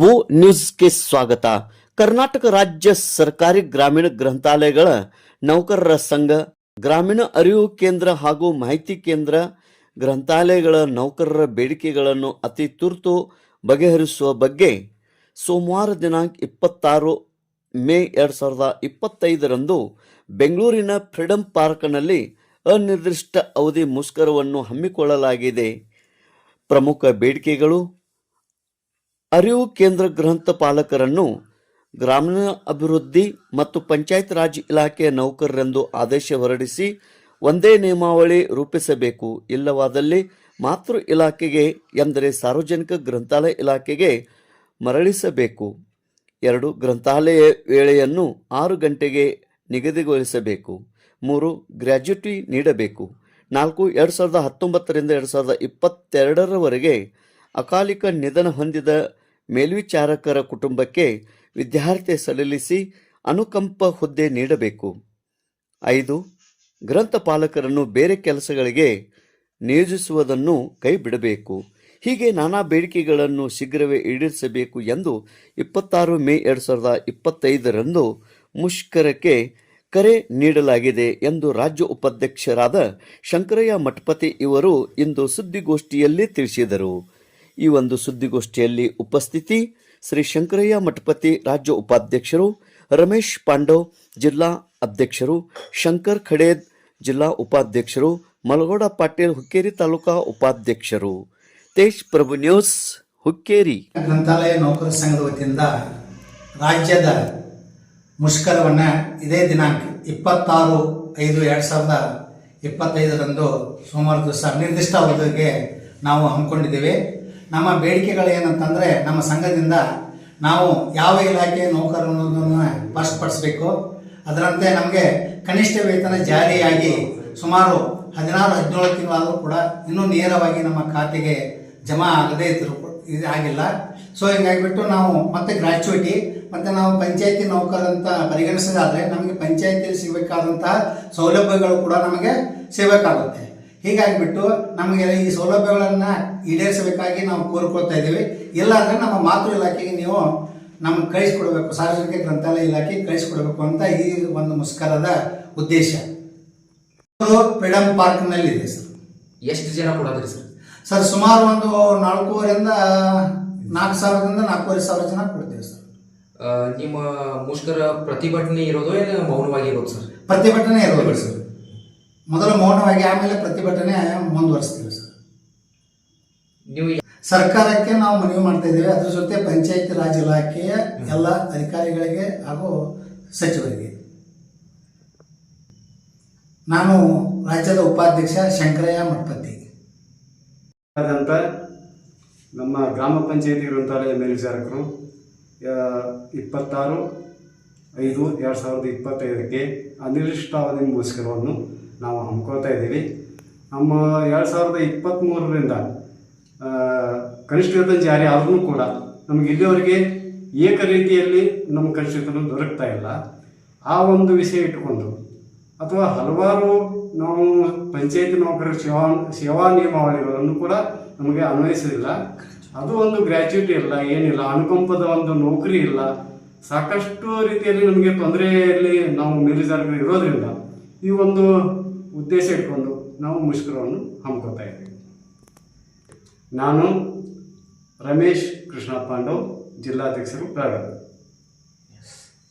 ನ್ಯೂಸ್ಗೆ ಸ್ವಾಗತ. ಕರ್ನಾಟಕ ರಾಜ್ಯ ಸರ್ಕಾರಿ ಗ್ರಾಮೀಣ ಗ್ರಂಥಾಲಯಗಳ ನೌಕರರ ಸಂಘ, ಗ್ರಾಮೀಣ ಅರಿವು ಕೇಂದ್ರ ಹಾಗೂ ಮಾಹಿತಿ ಕೇಂದ್ರ ಗ್ರಂಥಾಲಯಗಳ ನೌಕರರ ಬೇಡಿಕೆಗಳನ್ನು ಅತಿ ತುರ್ತು ಬಗೆಹರಿಸುವ ಬಗ್ಗೆ ಸೋಮವಾರ ದಿನಾಂಕ ಇಪ್ಪತ್ತಾರು ಮೇ ಎರಡು ಸಾವಿರದ ಇಪ್ಪತ್ತೈದರಂದು ಬೆಂಗಳೂರಿನ ಫ್ರೀಡಂ ಪಾರ್ಕ್ನಲ್ಲಿ ಅನಿರ್ದಿಷ್ಟ ಅವಧಿ ಮುಷ್ಕರವನ್ನು ಹಮ್ಮಿಕೊಳ್ಳಲಾಗಿದೆ. ಪ್ರಮುಖ ಬೇಡಿಕೆಗಳು ಅರಿವು ಕೇಂದ್ರ ಗ್ರಂಥಪಾಲಕರನ್ನು ಗ್ರಾಮೀಣ ಅಭಿವೃದ್ಧಿ ಮತ್ತು ಪಂಚಾಯತ್ ರಾಜ್ ಇಲಾಖೆಯ ನೌಕರರೆಂದು ಆದೇಶ ಹೊರಡಿಸಿ ಒಂದೇ ನಿಯಮಾವಳಿ ರೂಪಿಸಬೇಕು. ಇಲ್ಲವಾದಲ್ಲಿ ಮಾತೃ ಇಲಾಖೆಗೆ ಎಂದರೆ ಸಾರ್ವಜನಿಕ ಗ್ರಂಥಾಲಯ ಇಲಾಖೆಗೆ ಮರಳಿಸಬೇಕು. ಎರಡು, ಗ್ರಂಥಾಲಯ ವೇಳೆಯನ್ನು ಆರು ಗಂಟೆಗೆ ನಿಗದಿಗೊಳಿಸಬೇಕು. ಮೂರು ಗ್ರ್ಯಾಜ್ಯುಟಿ ನೀಡಬೇಕು. ನಾಲ್ಕು, ಎರಡು ಸಾವಿರದ ಹತ್ತೊಂಬತ್ತರಿಂದ ಎರಡು ಸಾವಿರದ ಇಪ್ಪತ್ತೆರಡರವರೆಗೆ ಅಕಾಲಿಕ ನಿಧನ ಹೊಂದಿದ ಮೇಲ್ವಿಚಾರಕರ ಕುಟುಂಬಕ್ಕೆ ವಿದ್ಯಾರ್ಥಿ ಸಲ್ಲಿಸಿ ಅನುಕಂಪ ಹುದ್ದೆ ನೀಡಬೇಕು. ಐದು ಗ್ರಂಥಪಾಲಕರನ್ನು ಬೇರೆ ಕೆಲಸಗಳಿಗೆ ನಿಯೋಜಿಸುವುದನ್ನು ಕೈಬಿಡಬೇಕು. ಹೀಗೆ ನಾನಾ ಬೇಡಿಕೆಗಳನ್ನು ಶೀಘ್ರವೇ ಈಡೇರಿಸಬೇಕು ಎಂದು ಇಪ್ಪತ್ತಾರು ಮೇ ಎರಡು ಸಾವಿರದ ಇಪ್ಪತ್ತೈದರಂದು ಮುಷ್ಕರಕ್ಕೆ ಕರೆ ನೀಡಲಾಗಿದೆ ಎಂದು ರಾಜ್ಯ ಉಪಾಧ್ಯಕ್ಷರಾದ ಶಂಕರಯ್ಯ ಮಠಪತಿ ಇವರು ಇಂದು ಸುದ್ದಿಗೋಷ್ಠಿಯಲ್ಲಿ ತಿಳಿಸಿದರು. ಈ ಒಂದು ಸುದ್ದಿಗೋಷ್ಠಿಯಲ್ಲಿ ಉಪಸ್ಥಿತಿ ಶ್ರೀ ಶಂಕರಯ್ಯ ಮಠಪತಿ ರಾಜ್ಯ ಉಪಾಧ್ಯಕ್ಷರು, ರಮೇಶ್ ಪಾಂಡವ್ ಜಿಲ್ಲಾ ಅಧ್ಯಕ್ಷರು, ಶಂಕರ್ ಖಡೇದ್ ಜಿಲ್ಲಾ ಉಪಾಧ್ಯಕ್ಷರು, ಮಲಗೋಡ ಪಾಟೀಲ್ ಹುಕ್ಕೇರಿ ತಾಲೂಕಾ ಉಪಾಧ್ಯಕ್ಷರು. ತೇಜ್ ಪ್ರಭು ನ್ಯೂಸ್ ಹುಕ್ಕೇರಿ. ಗ್ರಂಥಾಲಯ ನೌಕರ ಸಂಘದ ವತಿಯಿಂದ ರಾಜ್ಯದ ಮುಷ್ಕರವನ್ನು ಇದೇ ದಿನಾಂಕ ಇಪ್ಪತ್ತಾರು ಐದು ಎರಡು ಸಾವಿರದ ಇಪ್ಪತ್ತೈದರಂದು ಸೋಮವಾರ ದಿವಸ ನಿರ್ದಿಷ್ಟ ಅವಧಿಗೆ ನಾವು ಹಮ್ಮಿಕೊಂಡಿದ್ದೇವೆ. ನಮ್ಮ ಬೇಡಿಕೆಗಳು ಏನಂತಂದ್ರೆ ನಮ್ಮ ಸಂಘದಿಂದ ನಾವು ಯಾವ ಇಲಾಖೆ ಇಲಾಖೆಯ ನೌಕರರನ್ನು ಸ್ಪಷ್ಟಪಡಿಸಬೇಕು ಅದರಂತೆ ನಮಗೆ ಕನಿಷ್ಠ ವೇತನ ಜಾರಿಯಾಗಿ ಸುಮಾರು ಹದಿನಾರು, ಹದಿನೇಳು ತಿಂಗಳಾದರೂ ಕೂಡ ಇನ್ನೂ ನೇರವಾಗಿ ನಮ್ಮ ಖಾತೆಗೆ ಜಮಾ ಆಗದೇ ಇದ್ರು ಇದು ಆಗಿಲ್ಲ. ಸೊ ಹಿಂಗಾಗಿಬಿಟ್ಟು ನಾವು ಮತ್ತೆ ಗ್ರ್ಯಾಚುಯಿಟಿ ಮತ್ತು ನಾವು ಪಂಚಾಯತಿ ನೌಕರಂತ ಪರಿಗಣಿಸೋದಾದರೆ ನಮಗೆ ಪಂಚಾಯತಿಯಲ್ಲಿ ಸಿಗಬೇಕಾದಂತಹ ಸೌಲಭ್ಯಗಳು ಕೂಡ ನಮಗೆ ಸಿಗಬೇಕಾಗುತ್ತೆ. ಹೀಗಾಗಿಬಿಟ್ಟು ನಮಗೆ ಈ ಸೌಲಭ್ಯಗಳನ್ನು ಈಡೇರಿಸಬೇಕಾಗಿ ನಾವು ಕೋರ್ಕೊಳ್ತಾ ಇದ್ದೀವಿ. ಇಲ್ಲಾಂದರೆ ನಮ್ಮ ಮಾತೃ ಇಲಾಖೆಗೆ ನೀವು ನಮ್ಗೆ ಕಳಿಸ್ಕೊಡ್ಬೇಕು ಸಾರ್ವಜನಿಕ ಗ್ರಂಥಾಲಯ ಇಲಾಖೆಗೆ ಕಳಿಸ್ಕೊಡ್ಬೇಕು ಅಂತ ಈ ಒಂದು ಮುಷ್ಕರದ ಉದ್ದೇಶ. ಪಿಡಮ್ ಪಾರ್ಕ್ನಲ್ಲಿ ಇದೆ ಸರ್. ಎಷ್ಟು ಜನ ಕೊಡೋದ್ರಿ ಸರ್? ಸರ್ ಸುಮಾರು ಒಂದು ನಾಲ್ಕೂವರೆಯಿಂದ ನಾಲ್ಕು ಸಾವಿರದಿಂದ ನಾಲ್ಕೂವರೆ ಸಾವಿರ ಜನ ಕೊಡ್ತೇವೆ ಸರ್. ನಿಮ್ಮ ಮುಷ್ಕರ ಪ್ರತಿಭಟನೆ ಇರೋದು ಏನು ಮೌನವಾಗಿ ಇರೋದು ಸರ್? ಪ್ರತಿಭಟನೆ ಇರೋದು ಸರ್. ಮೊದಲು ಮೌನವಾಗಿ ಆಮೇಲೆ ಪ್ರತಿಭಟನೆ ಮುಂದುವರಿಸ್ತೀವಿ ಸರ್. ನೀವು ಸರ್ಕಾರಕ್ಕೆ ನಾವು ಮನವಿ ಮಾಡ್ತಾ ಇದ್ದೇವೆ. ಅದ್ರ ಜೊತೆ ಪಂಚಾಯತ್ ರಾಜ್ ಇಲಾಖೆಯ ಎಲ್ಲ ಅಧಿಕಾರಿಗಳಿಗೆ ಹಾಗೂ ಸಚಿವರಿಗೆ. ನಾನು ರಾಜ್ಯದ ಉಪಾಧ್ಯಕ್ಷ ಶಂಕರಯ್ಯ ಮಠಪತಿ. ಆದಂಥ ನಮ್ಮ ಗ್ರಾಮ ಪಂಚಾಯತಿ ಗ್ರಂಥಾಲಯ ಮೇಲ್ವಿಚಾರಕರು ಇಪ್ಪತ್ತಾರು ಐದು ಎರಡು ಸಾವಿರದ ಇಪ್ಪತ್ತೈದಕ್ಕೆ ಅನಿರ್ದಿಷ್ಟಾವಧಿ ಮುಷ್ಕರವನ್ನು ನಾವು ಹಮ್ಮಿಕೊಳ್ತಾ ಇದ್ದೀವಿ. ನಮ್ಮ ಎರಡು ಸಾವಿರದ ಇಪ್ಪತ್ತ್ಮೂರರಿಂದ ಕನಿಷ್ಠ ವೇತನ ಜಾರಿ ಆದ್ರೂ ಕೂಡ ನಮಗೆ ಇಲ್ಲಿವರೆಗೆ ಏಕ ರೀತಿಯಲ್ಲಿ ನಮ್ಮ ಕನಿಷ್ಠ ವೇತನ ದೊರಕ್ತಾ ಇಲ್ಲ. ಆ ಒಂದು ವಿಷಯ ಇಟ್ಟುಕೊಂಡು ಅಥವಾ ಹಲವಾರು ನಾವು ಪಂಚಾಯತಿ ನೌಕರರ ಸೇವಾ ಸೇವಾ ನಿಯಮಾವಳಿಗಳನ್ನು ಕೂಡ ನಮಗೆ ಅನ್ವಯಿಸಲಿಲ್ಲ. ಅದು ಒಂದು ಗ್ರ್ಯಾಚ್ಯುಟಿ ಇಲ್ಲ ಏನಿಲ್ಲ. ಅನುಕಂಪದ ಒಂದು ನೌಕರಿ ಇಲ್ಲ. ಸಾಕಷ್ಟು ರೀತಿಯಲ್ಲಿ ನಮಗೆ ತೊಂದರೆಯಲ್ಲಿ ನಾವು ಮೇಲ್ವಿಚಾರಕರು ಇರೋದ್ರಿಂದ ಈ ಒಂದು ಉದ್ದೇಶ ಇಟ್ಕೊಂಡು ನಾವು ಮುಷ್ಕರವನ್ನು ಹಮ್ಮಿಕೊಳ್ತಾ ಇದ್ದೀವಿ. ನಾನು ರಮೇಶ್ ಕೃಷ್ಣ ಪಾಂಡವ್ ಜಿಲ್ಲಾಧ್ಯಕ್ಷರು ಬೆಳಗಾವಿ.